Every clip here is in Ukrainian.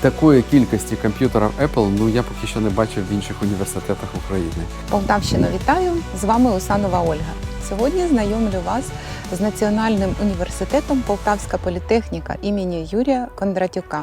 Такої кількості комп'ютерів Apple ну я поки що не бачив в інших університетах України. Полтавщину вітаю! З вами Усанова Ольга. Сьогодні знайомлю вас з Національним університетом Полтавська політехніка імені Юрія Кондратюка.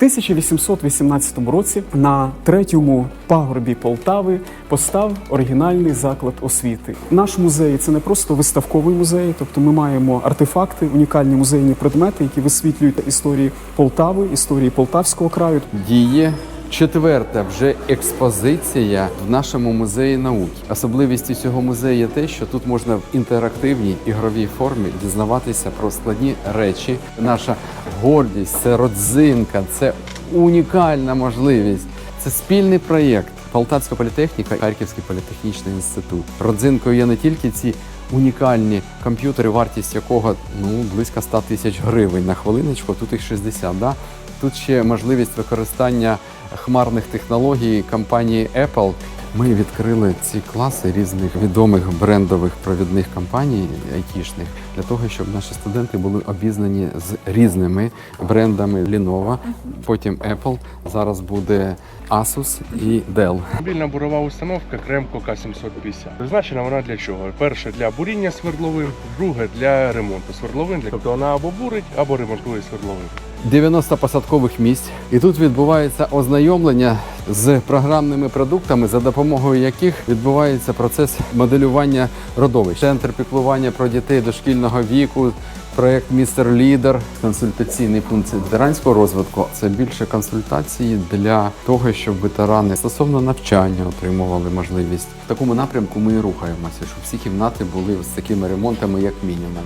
1818 році на третьому пагорбі Полтави постав оригінальний заклад освіти. Наш музей це не просто виставковий музей, тобто ми маємо артефакти, унікальні музейні предмети, які висвітлюють історії Полтави, історії Полтавського краю. Діє четверта вже експозиція в нашому музеї науки. Особливістю цього музею є те, що тут можна в інтерактивній ігровій формі дізнаватися про складні речі. Наша гордість, це родзинка, це унікальна можливість. Це спільний проєкт. Полтавська політехніка, Харківський політехнічний інститут. Родзинкою є не тільки ці унікальні комп'ютери, вартість якого ну близько 100 тисяч гривень на хвилиночку. Тут їх 60, да? Тут ще можливість використання хмарних технологій компанії Apple. Ми відкрили ці класи різних відомих брендових провідних компаній айтішних для того, щоб наші студенти були обізнані з різними брендами Lenovo, потім Apple, зараз буде Asus і Dell. Мобільна бурова установка Кремко К750. Призначена вона для чого? Перше для буріння свердловин, друге для ремонту свердловин. Тобто вона або бурить, або ремонтує свердловин. 90 посадкових місць, і тут відбувається ознайомлення з програмними продуктами, за допомогою яких відбувається процес моделювання родовищ. Центр піклування про дітей дошкільного віку, проект Містер Лідер, консультаційний пункт ветеранського розвитку. Це більше консультації для того, щоб ветерани стосовно навчання отримували можливість. В такому напрямку ми і рухаємося, щоб всі кімнати були з такими ремонтами, як мінімум.